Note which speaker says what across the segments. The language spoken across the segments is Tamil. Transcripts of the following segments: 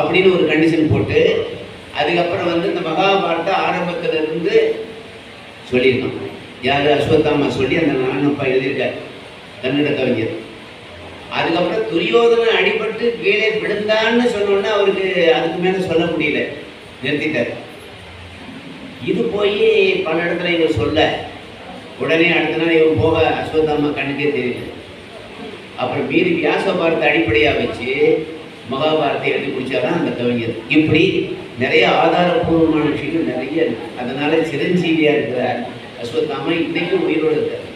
Speaker 1: அப்படின்னு ஒரு கண்டிஷன் போட்டு அதுக்கப்புறம் வந்து இந்த மகாபாரத ஆரம்பத்தில் இருந்து சொல்லியிருக்கோம் யார் அஸ்வத்தாமா சொல்லி அந்த நானப்பா எழுதியிருக்கார் கன்னட கவிஞர் அதுக்கப்புறம் துரியோதனை அடிபட்டு கீழே விழுந்தான்னு சொன்னோன்னா அவருக்கு அதுக்கு மேலே சொல்ல முடியல நிறுத்திட்டார் இது போய் பல இடத்துல இவர் சொல்ல உடனே அடுத்த நாள் இவன் போக அஸ்வத்தாமா கண்ணுக்கே தெரியல அப்புறம் மீறி வியாச பாரத்தை அடிப்படையாக வச்சு மகாபாரத்தை எழுதி தான் அங்கே துவங்கியது இப்படி நிறைய ஆதாரபூர்வமான விஷயங்கள் நிறைய இருக்கு அதனால சிரஞ்சீவியாக இருக்கிறார் அஸ்வத்தாமா இன்னைக்கும் உயிரோடு இருக்கார்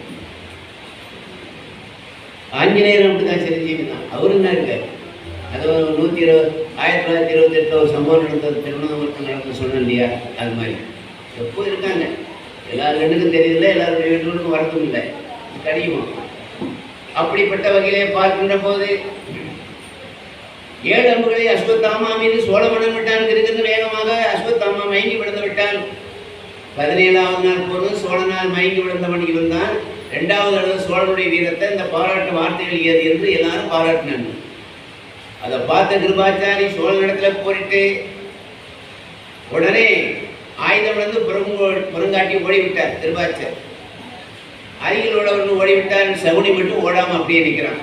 Speaker 1: ஆஞ்சநேயர் அப்படிதான் சிரஞ்சீவி தான் அவரும் தான் இருக்கார் அது ஒரு நூற்றி இருபது ஆயிரத்தி தொள்ளாயிரத்தி இருபத்தி எட்டு ஒரு சம்பவம் நடந்தது திருவண்ணாமலத்தில் நடந்து சொன்னேன் இல்லையா அது மாதிரி எப்போ இருக்காங்க எல்லார் கண்ணுக்கும் தெரியல எல்லாருடைய வீட்டுக்கும் வரதும் இல்லை கிடைக்குமா அப்படிப்பட்ட வகையிலே பார்க்கின்ற போது ஏழு அம்புகளை அஸ்வத்தாமா மீது சோழ மனம் விட்டான் கிருக்கிறது வேகமாக அஸ்வத்தாமா மயங்கி விழுந்து விட்டான் பதினேழாவது நாள் போது சோழ நாள் மயங்கி விழுந்தவன் இருந்தான் ரெண்டாவது அளவு சோழனுடைய வீரத்தை இந்த பாராட்டு வார்த்தைகள் ஏது என்று எல்லாரும் பாராட்டினாங்க அதை பார்த்த கிருபாச்சாரி சோழ இடத்துல போரிட்டு உடனே ஆயுதம் வந்து புறங்கோ புறங்காட்டி ஓடிவிட்டார் திருபாச்சர் அருகில் உள்ளவர்கள் ஓடிவிட்டார் சவுனி மட்டும் ஓடாமல் அப்படியே நிற்கிறான்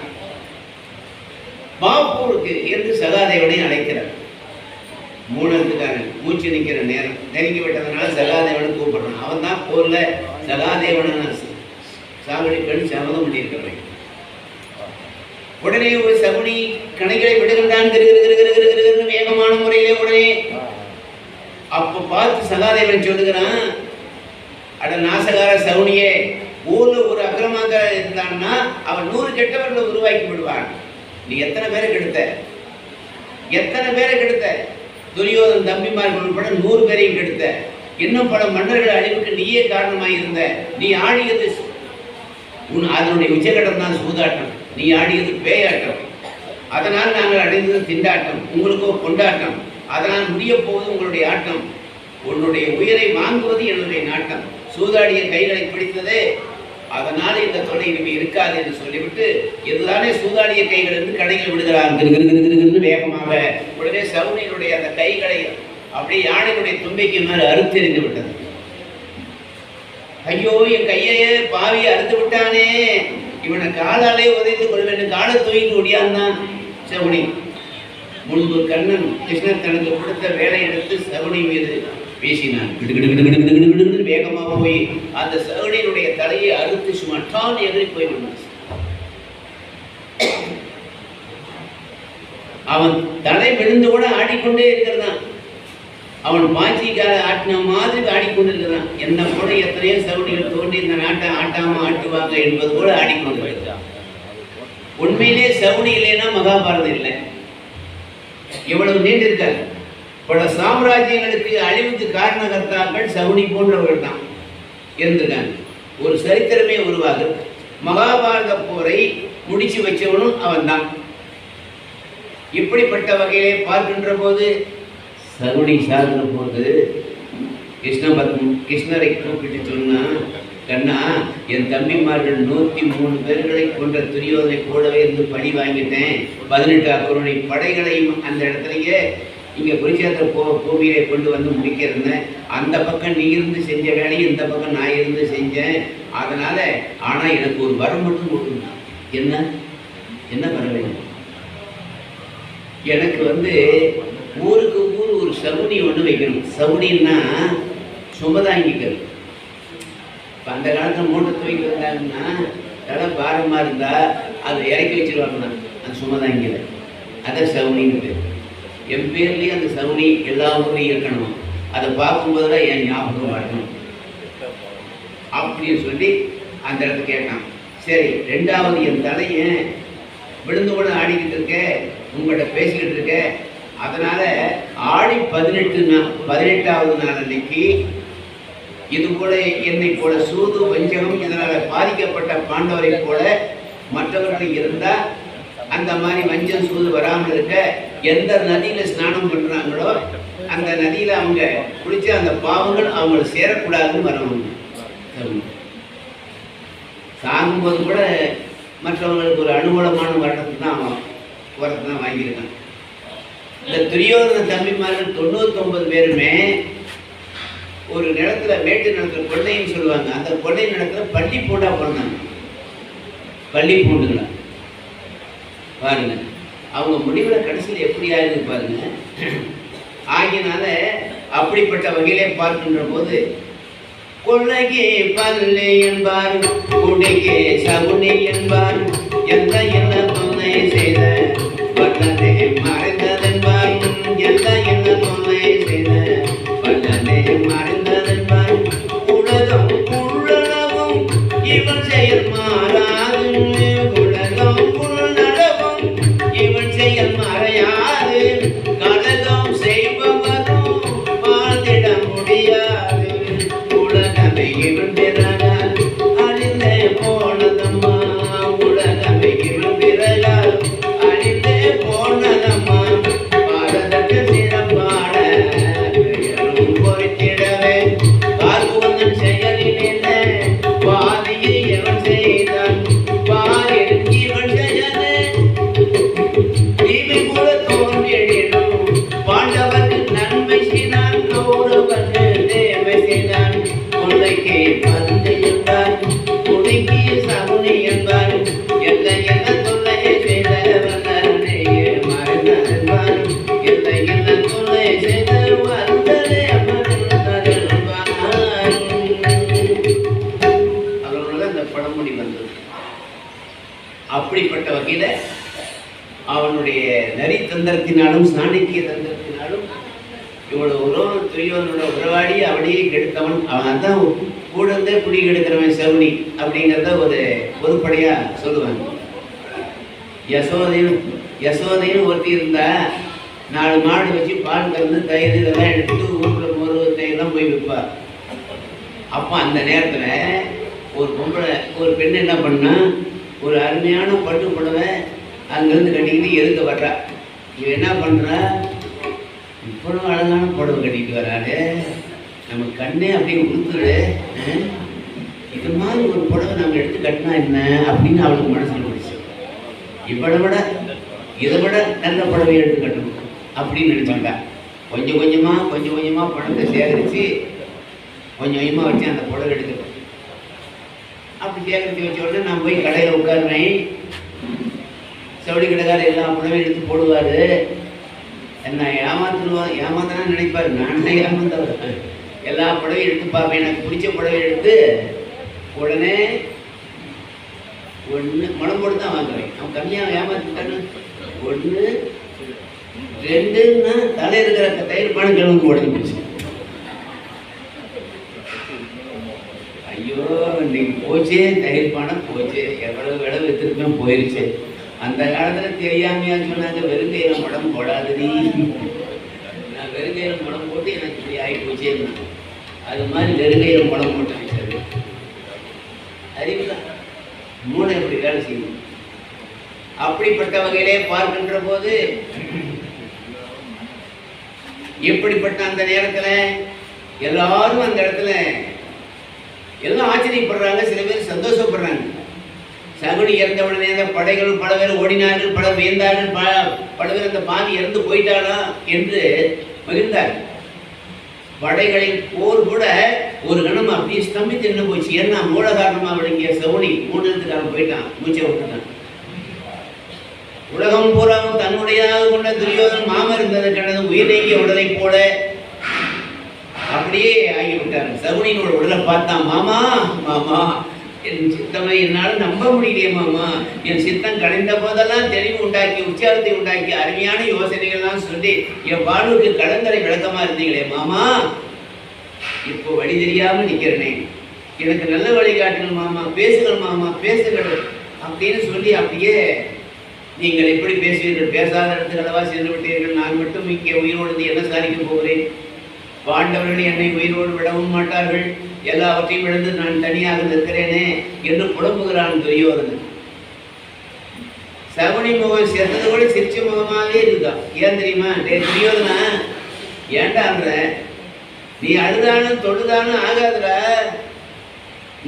Speaker 1: பாப்பூருக்கு என்று சகாதேவனை அழைக்கிறார் மூணத்துக்காரன் மூச்சு நிற்கிற நேரம் நெருங்கி விட்டதுனால சகாதேவன் கூப்பிடுறான் அவன் தான் போரில் சாகுடி சாகடிப்பன் சபதம் பண்ணியிருக்கிறேன் உடனே ஒரு சகுனி கணைகளை விடுகின்றான் வேகமான முறையிலே உடனே அப்ப பார்த்து சகாதேவன் சொல்லுகிறான் அட நாசகார சகுனியே ஊர்ல ஒரு அக்கிரமாக இருந்தான்னா அவன் நூறு கெட்டவர்களை உருவாக்கி விடுவான் நீ எத்தனை பேரை கெடுத்த எத்தனை பேரை கெடுத்த துரியோதன் தம்பிமார்கள் உட்பட நூறு பேரையும் கெடுத்த இன்னும் பல மன்னர்கள் அழிவுக்கு நீயே காரணமாக இருந்த நீ ஆடியது உன் அதனுடைய உச்சகட்டம் தான் சூதாட்டம் நீ ஆடியது பேயாட்டம் அதனால் நாங்கள் அடைந்தது திண்டாட்டம் உங்களுக்கோ கொண்டாட்டம் அதனால் முடிய போவது உங்களுடைய ஆட்டம் உன்னுடைய உயிரை வாங்குவது என்னுடைய நாட்டம் சூதாடிய கைகளை பிடித்ததே அதனால இந்த தொல்லை இனிமே இருக்காது என்று சொல்லிவிட்டு எதுதானே சூதாடிய கைகள் இருந்து கடையில் விடுகிறார்கள் வேகமாக உடனே சவுனியினுடைய அந்த கைகளை அப்படியே யானையுடைய தும்பிக்கை மேல அறுத்தெறிந்து விட்டது ஐயோ என் கையே பாவி அறுத்து விட்டானே இவனை காலாலே உதைத்து கொள்வேன் காலை தூயின் ஓடியான் சவுனி முன்பு கண்ணன் கிருஷ்ணன் தனக்கு கொடுத்த வேலை எடுத்து சவுனி மீது வீசினான் கிடுகிடுகிடுகிடுகிடுகிடுகிடு வேகமாக போய் அந்த சகனினுடைய தலையை அறுத்து சும்மா டான் எதிரி போய் விழுந்தான் அவன் தலை விழுந்து கூட ஆடிக்கொண்டே இருக்கிறதான் அவன் பாய்ச்சிக்கார ஆட்டின மாதிரி ஆடிக்கொண்டு இருக்கிறான் என்ன போல எத்தனையோ சவுடிகள் தோண்டி இந்த நாட்டை ஆட்டாம ஆட்டுவாங்க என்பது கூட ஆடிக்கொண்டு இருக்கிறான் உண்மையிலே சவுடி இல்லைன்னா மகாபாரதம் இல்லை எவ்வளவு நீண்டிருக்காரு பல சாம்ராஜ்யங்களுக்கு அழிவுக்கு காரணகர்த்தாக்கள் சவுனி போன்றவர்கள் தான் இருந்துட்டாங்க ஒரு சரித்திரமே உருவாது மகாபாரத போரை முடிச்சு வச்சவனும் அவன் தான் இப்படிப்பட்ட வகையிலே பார்க்கின்ற போது சகுனி சாதன போது கிருஷ்ணபத் கிருஷ்ணரை கூப்பிட்டு சொன்னா கண்ணா என் தம்பிமார்கள் நூற்றி மூணு பேர்களை கொண்ட துரியோதனை கூடவே இருந்து பழி வாங்கிட்டேன் பதினெட்டு அக்கருடைய படைகளையும் அந்த இடத்துலயே இங்கே குருச்சேத்திர கோ கோவிலை கொண்டு வந்து முடிக்கிறேன்னு அந்த பக்கம் நீ இருந்து செஞ்ச வேலையும் இந்த பக்கம் நான் இருந்து செஞ்சேன் அதனால் ஆனால் எனக்கு ஒரு வரம் மட்டும் கொடுத்துருந்தான் என்ன என்ன வரவே எனக்கு வந்து ஊருக்கு ஊர் ஒரு சவுனி ஒன்று வைக்கணும் சவுனின்னா சுமதாங்கிக்கிறது இப்போ அந்த காலத்தில் மூட்டை துவைக்கி இருந்தாங்கன்னா தலை பாரமாக இருந்தால் அதை இறக்கி வச்சிருவாங்கண்ணா அந்த சுமதாங்கியில் அதை சவுனின்னு என் பேர்லேயே அந்த சவுனி எல்லா ஊர்லேயும் இருக்கணும் அதை பார்க்கும்போது என் ஞாபகம் வரணும் அப்படின்னு சொல்லி அந்த இடத்துல கேட்டான் சரி ரெண்டாவது என் தலையன் விழுந்து கூட ஆடிக்கிட்டு இருக்கேன் உங்கள்கிட்ட பேசிக்கிட்டு இருக்கேன் அதனால ஆடி பதினெட்டு நாள் பதினெட்டாவது நாள் அன்னைக்கு இது போல என்னை போல சூது வஞ்சகம் இதனால் பாதிக்கப்பட்ட பாண்டவரை போல மற்றவர்கள் இருந்தால் அந்த மாதிரி வஞ்சம் சூது வராமல் இருக்க எந்த நதியில ஸ்நானம் பண்றாங்களோ அந்த நதியில அவங்க குளிச்ச அந்த பாவங்கள் அவங்களை சேரக்கூடாதுன்னு வரவங்க சாகும்போது கூட மற்றவங்களுக்கு ஒரு அனுகூலமான வருடத்துக்கு தான் அவன் தான் வாங்கியிருக்காங்க இந்த துரியோதன தம்பிமார்கள் தொண்ணூத்தொன்பது பேருமே ஒரு நிலத்துல வேட்டு நடத்துற கொள்ளைன்னு சொல்லுவாங்க அந்த கொள்ளை நிலத்துல பள்ளி பூண்டா பிறந்தாங்க பள்ளி பூண்டுங்களா பாருங்க அவங்க முடிவில் கடைசியில் எப்படி ஆயிருந்து பாருங்க ஆகியனால அப்படிப்பட்ட வகையிலே பார்க்கின்ற போது கொள்ளகே பல்லு என்பார் குடிகே சகுனி என்பார் எந்த அப்படிப்பட்ட வகையில் அவனுடைய நரி தந்திரத்தினாலும் சாணக்கிய தந்திரத்தினாலும் இவனோட உறவு துரியவனோட உறவாடி அவனையே கெடுத்தவன் அவன் தான் கூட இருந்தே குடி கெடுக்கிறவன் செவனி அப்படிங்கிறத ஒரு பொதுப்படையாக சொல்லுவாங்க யசோதையும் யசோதையும் ஒருத்தி இருந்தா நாலு மாடு வச்சு பால் கலந்து தயிர் இதெல்லாம் எடுத்து ஊரில் மோர் தயிரெல்லாம் போய் விற்பா அப்போ அந்த நேரத்தில் ஒரு பொம்பளை ஒரு பெண் என்ன பண்ணால் ஒரு அருமையான பட்டு புடவை அங்கேருந்து கட்டிக்கிட்டு எதுக்க வர்றா இவன் என்ன பண்ணுறா இவ்வளோ அழகான புடவை கட்டிட்டு வராரு நம்ம கண்ணே அப்படியே உடுத்துரு இது மாதிரி ஒரு புடவை நம்ம எடுத்து கட்டினா என்ன அப்படின்னு அவளுக்கு மனசில் முடிச்சு இவ்வளோ விட இதை விட நல்ல புடவையை எடுத்து கட்டணும் அப்படின்னு நினச்சாங்க கொஞ்சம் கொஞ்சமாக கொஞ்சம் கொஞ்சமாக பணத்தை சேகரித்து கொஞ்சம் கொஞ்சமாக வச்சு அந்த புடவை எடுத்துக்கணும் அப்படி சேகரித்து வச்ச உடனே நான் போய் கடையில் உட்காருனேன் செவடி கடைக்காரர் எல்லா புடவையும் எடுத்து போடுவார் என்ன ஏமாத்துருவா ஏமாத்தானா நினைப்பார் நான் தான் ஏமாந்தவர் எல்லா புடவையும் எடுத்து பார்ப்பேன் எனக்கு பிடிச்ச புடவை எடுத்து உடனே ஒன்று முடம் போட்டு தான் வாங்குவேன் அவன் கம்மியாக ஏமாத்திட்டான்னு ஒன்று ரெண்டுன்னா தலை இருக்கிற தயிர் பணம் கிழங்கு போடுச்சு போச்சே தயிர் பானம் போச்சே எவ்வளவு எவ்வளவு திருப்பியும் போயிருச்சு அந்த காலத்தில் தெரியாமையா சொன்னாங்க வெறுங்கையில படம் போடாது நீ நான் வெறுங்கையில படம் போட்டு எனக்கு இப்படி ஆகி போச்சே அது மாதிரி வெறுங்கையில படம் போட்டு வச்சது அறிவுதான் மூளை எப்படி வேலை செய்யும் அப்படிப்பட்ட வகையிலே பார்க்கின்ற போது எப்படிப்பட்ட அந்த நேரத்தில் எல்லாரும் அந்த இடத்துல எல்லாம் ஆச்சரியப்படுறாங்க சில பேர் சந்தோஷப்படுறாங்க சகுனி உடனே அந்த படைகள் பல பேர் ஓடினார்கள் பலர் வியந்தார்கள் பல பல பேர் அந்த பாதி இறந்து போயிட்டானா என்று மகிழ்ந்தார் படைகளின் போர் கூட ஒரு கணம் அப்படியே ஸ்தம்பித்து நின்று போச்சு ஏன்னா மூல காரணமாக விளங்கிய சவுனி மூன்றத்துக்காரன் போயிட்டான் மூச்சை விட்டுட்டான் உலகம் பூராவும் தன்னுடையதாக கொண்ட துரியோதன் மாமருந்ததற்கானது உயிர் நீங்கிய உடலை போல அப்படியே ஆகிவிட்டார் சகுனியினோட உடலை பார்த்தா மாமா மாமா என் சித்தமை என்னால் நம்ப முடியலையே மாமா என் சித்தம் கடைந்த போதெல்லாம் தெளிவு உண்டாக்கி உச்சாரத்தை உண்டாக்கி அருமையான யோசனைகள்லாம் சொல்லி என் வாழ்வுக்கு கடந்தரை விளக்கமாக இருந்தீங்களே மாமா இப்போ வழி தெரியாமல் நிற்கிறேனே எனக்கு நல்ல வழிகாட்டுகள் மாமா பேசுங்கள் மாமா பேசுகள் அப்படின்னு சொல்லி அப்படியே நீங்கள் எப்படி பேசுவீர்கள் பேசாத இடத்துக்கு அளவா சென்று விட்டீர்கள் நான் மட்டும் இங்கே உயிரோடு என்ன சாதிக்க போகிறேன் பாண்டவர்கள் என்னை உயிரோடு விடவும் மாட்டார்கள் எல்லாவற்றையும் விழுந்து நான் தனியாக இருக்கிறேனே என்று புலம்புகிறான் துரியோதனன் சகுனி முகம் சேர்ந்தது கூட சிரிச்சு முகமாகவே இருந்தான் ஏன் தெரியுமா டே துரியோதனா ஏண்டான்ற நீ அழுதானும் தொழுதானும் ஆகாதுல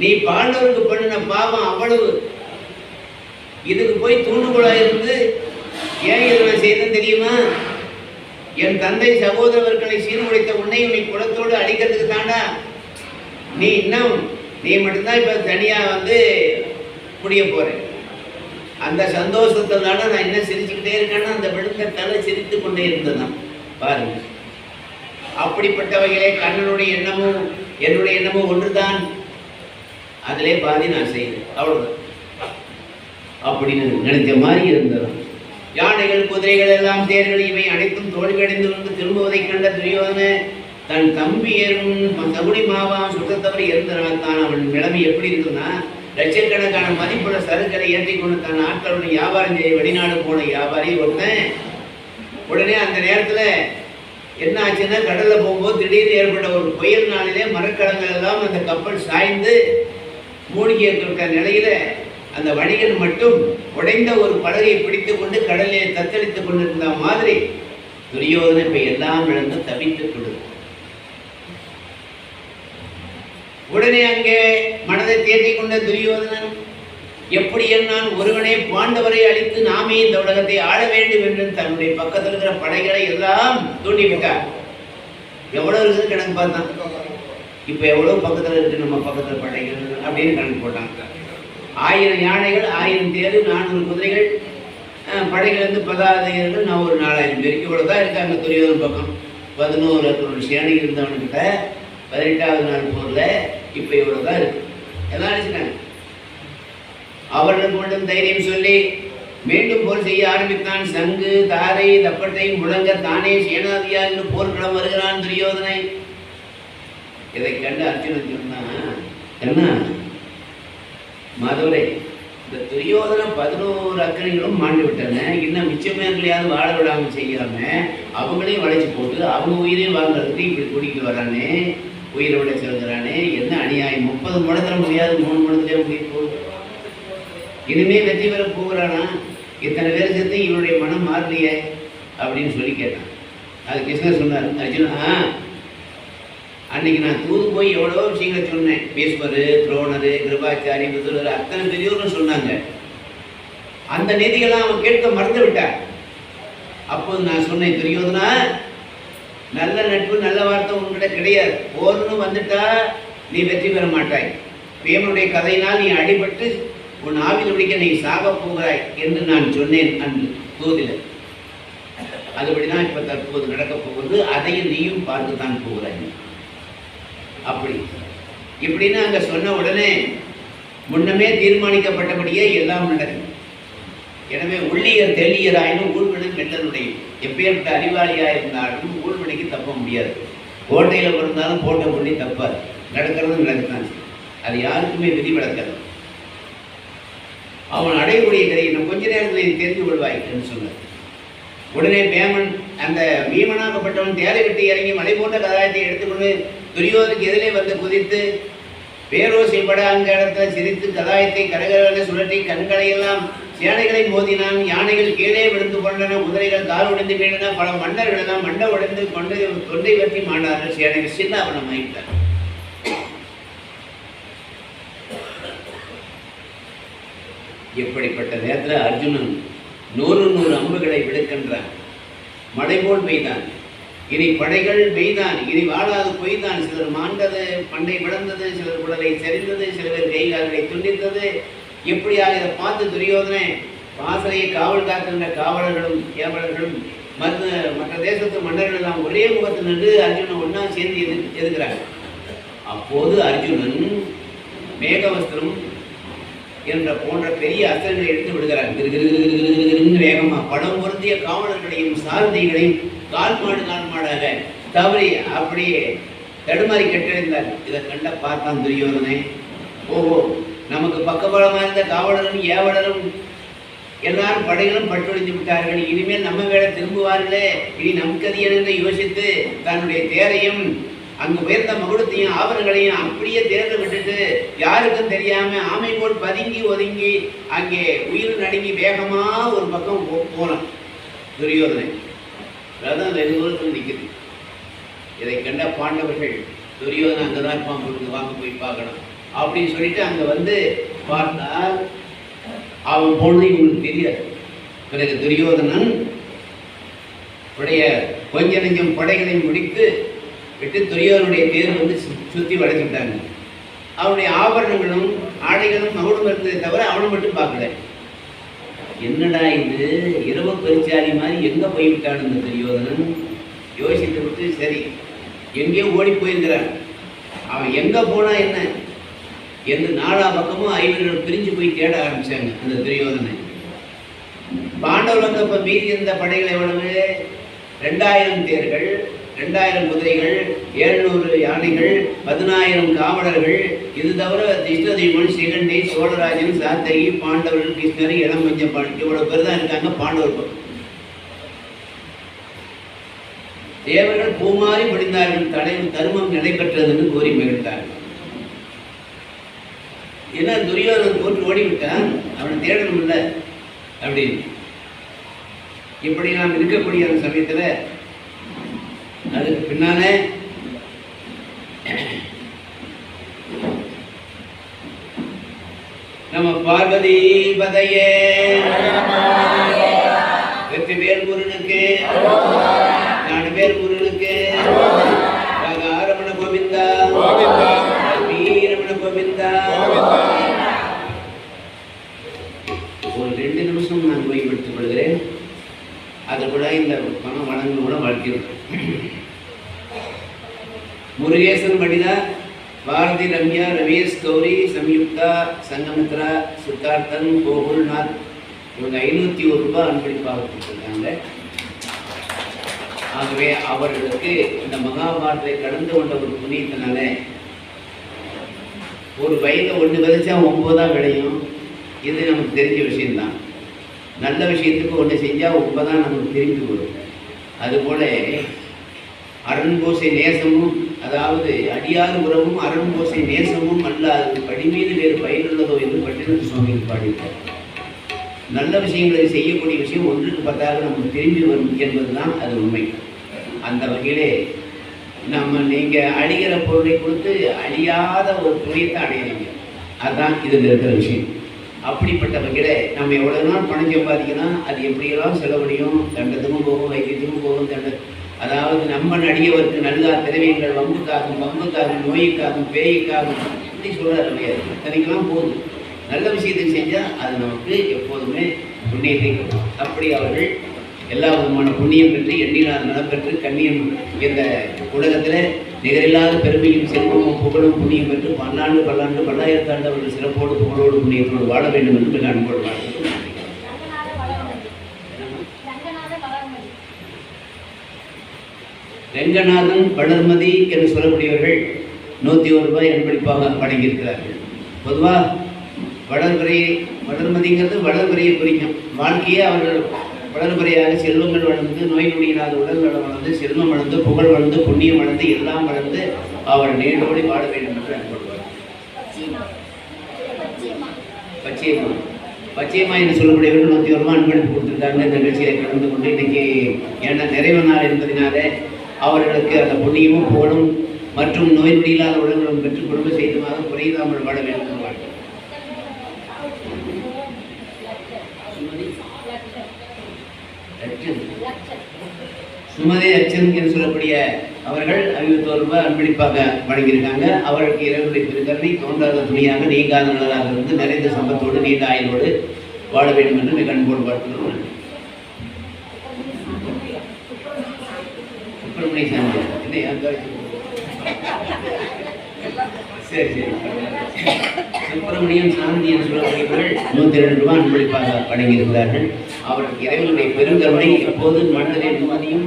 Speaker 1: நீ பாண்டவருக்கு பண்ணின பாவம் அவ்வளவு இதுக்கு போய் தூண்டுகோலாக இருந்து ஏன் இதில் செய்யணும் தெரியுமா என் தந்தை சகோதரர்களை சீர்குலைத்த உன்னையும் நீ குளத்தோடு அடிக்கிறதுக்கு தாண்டா நீ இன்னும் நீ மட்டும்தான் இப்போ தனியாக வந்து முடிய போகிறேன் அந்த சந்தோஷத்தை நான் என்ன சிரிச்சுக்கிட்டே இருக்கேன்னா அந்த விழுந்த தலை சிரித்து கொண்டே இருந்ததான் பாருங்க அப்படிப்பட்டவைகளே கண்ணனுடைய எண்ணமும் என்னுடைய எண்ணமும் ஒன்றுதான் அதிலே பாதி நான் செய்தேன் அவ்வளோதான் அப்படின்னு நினைச்ச மாதிரி இருந்ததான் யானைகள் குதிரைகள் எல்லாம் தேர்கள் இவை அனைத்தும் தோல்வியடைந்து வந்து திரும்புவதைக் கண்ட துரியோதன தன் தம்பி ஏறும் தகுடி மாவான் சுத்தத்தவரை இருந்தனால் தான் அவன் நிலைமை எப்படி இருக்குன்னா லட்சக்கணக்கான மதிப்புள்ள சரக்குகளை ஏற்றி கொண்டு தன் ஆட்களுடன் வியாபாரம் செய்ய வெளிநாடு போன வியாபாரி ஒருத்தன் உடனே அந்த நேரத்தில் என்ன ஆச்சுன்னா கடலில் போகும்போது திடீர்னு ஏற்பட்ட ஒரு புயல் நாளிலே மரக்கடங்கள் எல்லாம் அந்த கப்பல் சாய்ந்து மூழ்கி இருக்கிற நிலையில் அந்த வணிகன் மட்டும் உடைந்த ஒரு படகை பிடித்துக் கொண்டு கடலிலே தத்தளித்துக் கொண்டிருந்த மாதிரி துரியோதனை இப்ப எல்லாம் இழந்து தவித்துக் கொடுக்கும் உடனே அங்கே மனதை தேர்த்தி கொண்ட துரியோதனன் எப்படி நான் ஒருவனே பாண்டவரை அழித்து நாமே இந்த உலகத்தை ஆட வேண்டும் என்று தன்னுடைய பக்கத்தில் இருக்கிற படைகளை எல்லாம் தூண்டி விட்டார் எவ்வளோ இருக்குது கணக்கு பார்த்தான் இப்போ எவ்வளோ பக்கத்தில் இருக்குது நம்ம பக்கத்தில் படைகள் அப்படின்னு கணக்கு போட்டாங்க ஆயிரம் யானைகள் ஆயிரம் தேர் நானூறு குதிரைகள் வந்து பதாதையர்கள் நான் ஒரு நாலாயிரம் பேர் இவ்வளோ தான் இருக்காங்க துரியோதன் பக்கம் பதினோரு அத்தனோட சேனை இருந்தவன்கிட்ட பதினெட்டாவது நாள் போரில் இப்போ இவ்வளோ தான் இருக்கு எல்லாம் அடிச்சுட்டாங்க அவர்களுக்கு மட்டும் தைரியம் சொல்லி மீண்டும் போர் செய்ய ஆரம்பித்தான் சங்கு தாரை தப்பட்டை முழங்க தானே சேனாதியா என்று போர்க்களம் வருகிறான் துரியோதனை இதை கண்டு அர்ஜுனன் சொன்னா என்ன மதுரை இந்த துரியோதனம் பதினோரு அக்கறைகளும் மாண்டு விட்டன இன்னும் மிச்சமேர்களையாவது வாழ விடாமல் செய்யாம அவங்களையும் வளைச்சு போட்டு அவங்க உயிரையும் வாங்குறதுக்கு இப்படி கூட்டிகிட்டு வரானே உயிரை விட சொல்கிறானே என்ன அநியாயம் முப்பது முடத்துல முடியாது மூணு முடத்துலேயே முடிய இனிமே வெற்றி பெற போகிறானா இத்தனை பேர் சேர்த்து இவனுடைய மனம் மாறலையே அப்படின்னு சொல்லி கேட்டான் அது கிருஷ்ணர் சொன்னார் அர்ஜுனா அன்னைக்கு நான் தூது போய் எவ்வளோ விஷயங்களை சொன்னேன் பீஸ்வரு துரோணர் கிருபாச்சாரி புதுலர் அத்தனை பெரியவர்கள் சொன்னாங்க அந்த நிதியெல்லாம் அவன் கேட்க மறந்து விட்டார் அப்போது நான் சொன்னேன் துரியோதனா நல்ல நட்பு நல்ல வார்த்தை உங்ககிட்ட கிடையாது போர்னு வந்துட்டா நீ வெற்றி பெற மாட்டாய் பேமனுடைய கதையினால் நீ அடிபட்டு உன் ஆவில் பிடிக்க நீ சாக போகிறாய் என்று நான் சொன்னேன் அன்று தூதில அதுபடிதான் இப்போ தற்போது நடக்கப் போகிறது அதையும் நீயும் பார்த்து தான் போகிறாய் அப்படி இப்படின்னு அங்கே சொன்ன உடனே முன்னமே தீர்மானிக்கப்பட்டபடியே எல்லாம் நடக்கும் எனவே உள்ளியர் தெளியராயினும் ஊழ்வினை கெட்டனுடைய எப்பேற்பட்ட அறிவாளியாக இருந்தாலும் ஊழ்வினைக்கு தப்ப முடியாது கோட்டையில் பிறந்தாலும் கோட்டை முடி தப்பாது நடக்கிறது நடக்குதான் அது யாருக்குமே விதி விளக்காது அவன் அடையக்கூடிய கதையை இன்னும் கொஞ்ச நேரத்தில் நீ தெரிந்து என்று சொன்னார் உடனே பேமன் அந்த வீமனாகப்பட்டவன் தேலை விட்டு இறங்கி மலை போன்ற கதாயத்தை எடுத்துக்கொண்டு துரியோதனுக்கு எதிரே வந்து குதித்து பேரோசைப்பட அங்க இடத்துல சிரித்து கதாயத்தை கரகரவென சுழற்றி கண்களையெல்லாம் சேனைகளை மோதினான் யானைகள் கீழே விழுந்து கொண்டன குதிரைகள் கால் உடைந்து வீழன பல மன்னர்களெல்லாம் மண்டை உடைந்து கொண்டு தொண்டை வெற்றி மாண்டார்கள் சேனைகள் சின்னாபனம் ஆகிட்டார் எப்படிப்பட்ட நேரத்தில் அர்ஜுனன் நூறு நூறு அம்புகளை விடுக்கின்றான் மழை போல் பெய்தான் இனி படைகள் மெய்தான் இனி வாழாது பொய்தான் சிலர் மாண்டது பண்டை விளந்தது சிலர் உடலை சரிந்தது சிலர் பேர் கை கால்களை துண்டித்தது இப்படியாக இதை பார்த்து துரியோதனை வாசலையை காவல் காக்கின்ற காவலர்களும் ஏவலர்களும் மற்ற மற்ற தேசத்து மன்னர்கள் எல்லாம் ஒரே முகத்தில் நின்று அர்ஜுனன் ஒன்றா சேர்ந்து எது அப்போது அர்ஜுனன் மேகவஸ்திரம் என்ற போன்ற பெரிய அசல்களை எடுத்து விடுகிறார் வேகமா படம் பொருந்திய காவலர்களையும் சாரதிகளையும் கால் மாடு கால் மாடாக தவறி அப்படியே தடுமாறி கட்டிருந்தார் இதை கண்ட பார்த்தான் துரியோதனை ஓஹோ நமக்கு பக்கபலமாக இருந்த காவலரும் ஏவலரும் எல்லாரும் படைகளும் பட்டொழிந்து விட்டார்கள் இனிமேல் நம்ம வேலை திரும்புவார்களே இனி நமக்கு அது என்று யோசித்து தன்னுடைய தேரையும் அங்கு உயர்ந்த மகுடத்தையும் ஆபரணங்களையும் அப்படியே தேர்ந்து விட்டுட்டு யாருக்கும் தெரியாம ஆமை போல் பதுங்கி ஒதுங்கி அங்கே உயிர் நடுங்கி வேகமா ஒரு பக்கம் போனான் துரியோதனை அதான் வெகு தூரத்தில் நிற்குது இதை கண்ட பாண்டவர்கள் துரியோதனை தான் இருப்பான் போட்டு வாங்க போய் பார்க்கணும் அப்படின்னு சொல்லிட்டு அங்கே வந்து பார்த்தால் அவன் பொழுது இவங்களுக்கு தெரியாது பிறகு துரியோதனன் உடைய கொஞ்ச நெஞ்சம் படைகளை முடித்து விட்டு துரியோனுடைய பேர் வந்து சுற்றி வளைச்சு அவனுடைய ஆபரணங்களும் ஆடைகளும் அவனும் இருந்ததை தவிர அவனும் மட்டும் பார்க்கல என்னடா இது இரவு பரிச்சாரி மாதிரி எங்கே போய்விட்டான் இந்த துரியோதனன் யோசித்து விட்டு சரி எங்கேயோ ஓடி போயிருக்கிறான் அவன் எங்கே போனா என்ன எந்த நாலா பக்கமும் ஐவர்கள் பிரிஞ்சு போய் தேட ஆரம்பிச்சாங்க அந்த துரியோதனை பாண்டவர்களுக்கு அப்போ மீறி இருந்த படைகள் எவ்வளவு ரெண்டாயிரம் தேர்கள் ரெண்டாயிரம் குதிரைகள் ஏழுநூறு யானைகள் பதினாயிரம் காவலர்கள் இது தவிர திஷ்டதீபன் சிகண்டி சோழராஜன் சாத்தகி பாண்டவர்கள் கிருஷ்ணர் இளம் மஞ்சப்பான் இவ்வளோ பேர் தான் இருக்காங்க பாண்டவர்கள் தேவர்கள் பூமாறி முடிந்தார்கள் தடை தருமம் நிலை பெற்றதுன்னு கூறி மகிழ்ந்தார்கள் என்ன துரியோதன் போட்டு ஓடிவிட்டான் அவனை தேடணும் இல்லை அப்படின்னு இப்படி நாம் இருக்கக்கூடிய அந்த சமயத்தில் அதுக்கு பின்னாலே நம்ம பார்வதி பதையே வெற்றி பேர் முருனுக்கு நாலு பேர் முருனுக்கு ரமண கோவிந்தா வீரமண கோவிந்தா ஒரு ரெண்டு நிமிஷம் நான் ஓய்வெடுத்துக் கொள்கிறேன் அது கூட இந்த பணம் வழங்கும் கூட வாழ்க்கை முருகேசன் மடிதா பாரதி ரம்யா ரமேஷ் கௌரி சம்யுக்தா சங்கமித்ரா சித்தார்த்தன் கோகுல்நாத் இவங்க ஐநூத்தி ஒரு ரூபாய் அன்பளிப்பாக கொடுத்துருக்காங்க ஆகவே அவர்களுக்கு இந்த மகாபாரத்தை கடந்து கொண்ட ஒரு புண்ணியத்தினால ஒரு வயதை ஒன்று விதைச்சா ஒம்பதாக விளையும் இது நமக்கு தெரிஞ்ச விஷயம்தான் நல்ல விஷயத்துக்கு ஒன்று செஞ்சால் ஒன்பதாக நமக்கு திரும்பி வரும் அதுபோல் பூசை நேசமும் அதாவது அடியார் உறவும் அறம் ஓசை நேசமும் அது படிமீது வேறு பயனுள்ளதோ என்று பட்டினத்து சுவாமிகள் பாடினார் நல்ல விஷயங்களை செய்யக்கூடிய விஷயம் ஒன்றுக்கு பத்தாக நமக்கு திரும்பி வரும் என்பதுதான் அது உண்மை அந்த வகையிலே நம்ம நீங்கள் அழிகிற பொருளை கொடுத்து அழியாத ஒரு புண்ணியத்தை அடையிறீங்க அதுதான் இதில் இருக்கிற விஷயம் அப்படிப்பட்ட வகையில் நம்ம எவ்வளோ நாள் பணம் சம்பாதிக்கணும் அது எப்படியெல்லாம் செலவழியும் தண்டத்துக்கும் போகும் வைத்தியத்துக்கும் போகும் தண்ட அதாவது நம்ம நடிகவருக்கு நல்லா திரவியங்கள் வம்புக்காகும் வம்புக்காகும் நோய்க்காகும் பேய்க்காகும் இப்படி சொல்கிறார் கிடையாது தனிக்கெல்லாம் போதும் நல்ல விஷயத்தை செஞ்சால் அது நமக்கு எப்போதுமே புண்ணியத்தை கொடுக்கும் அப்படி அவர்கள் எல்லா விதமான புண்ணியம் பெற்று எண்ணினார் நலப்பெற்று கண்ணியம் இந்த உலகத்தில் நிகரில்லாத பெருமையும் செல்வமும் புகழும் புண்ணியம் பெற்று பன்னாண்டு பல்லாண்டு பல்லாயிரத்தாண்டு அவர்கள் சிறப்போடு புகழோடு புண்ணியத்தோடு வாழ வேண்டும் என்று நான் கொள்வார்கள் ரெங்கநாதன் வளர்மதி என்று சொல்லக்கூடியவர்கள் நூற்றி ஒரு ரூபாய் அன்பளிப்பாக வழங்கியிருக்கிறார்கள் பொதுவாக வளர்புறையை வளர்மதிங்கிறது வளர்புறையை குறிக்கும் வாழ்க்கையே அவர்கள் வளர்புறையாக செல்வங்கள் வளர்ந்து நோய் நொடியில்லாத உடல் நலம் வளர்ந்து செல்வம் வளர்ந்து புகழ் வளர்ந்து புண்ணியம் வளர்ந்து எல்லாம் வளர்ந்து அவர் நேரோடி வாழ வேண்டும் என்று அனுப்பிடுவார் பச்சையம்மா பச்சையம்மா என்று சொல்லக்கூடியவர்கள் நூற்றி ஒரு ரூபாய் அன்பளிப்பு கொடுத்துருக்காங்க நிகழ்ச்சியை கலந்து கொண்டு இன்றைக்கி என்ன நிறைவு நாள் என்பதனால அவர்களுக்கு அந்த புண்ணியமும் புகழும் மற்றும் நோய் நொடியில்லாத உடல்களும் பெற்று குடும்ப செய்துமாக குறைந்தாமல் வாழ வேண்டும் வாழ்க்கை சுமதி அச்சன் என்று சொல்லக்கூடிய அவர்கள் அறிவித்தோர்வ அன்பளிப்பாக வழங்கியிருக்காங்க அவர்களுக்கு இரவுடைய திருக்கருணை தோன்றாத துணியாக நீங்காத நலராக இருந்து நிறைந்த சம்பத்தோடு நீண்ட ஆயுளோடு வாழ வேண்டும் என்று மிக அன்போடு வாழ்த்துகிறோம் சுப்பிரமணியம் சாந்தி சொல்லக்கூடியவர்கள் நூற்றி ரெண்டு ரூபாய் அன்பளிப்பாக வழங்கியிருக்கிறார்கள் அவருக்கு இறைவனுடைய பெருந்தன்மை எப்போதும் மனதிலே நிம்மதியும்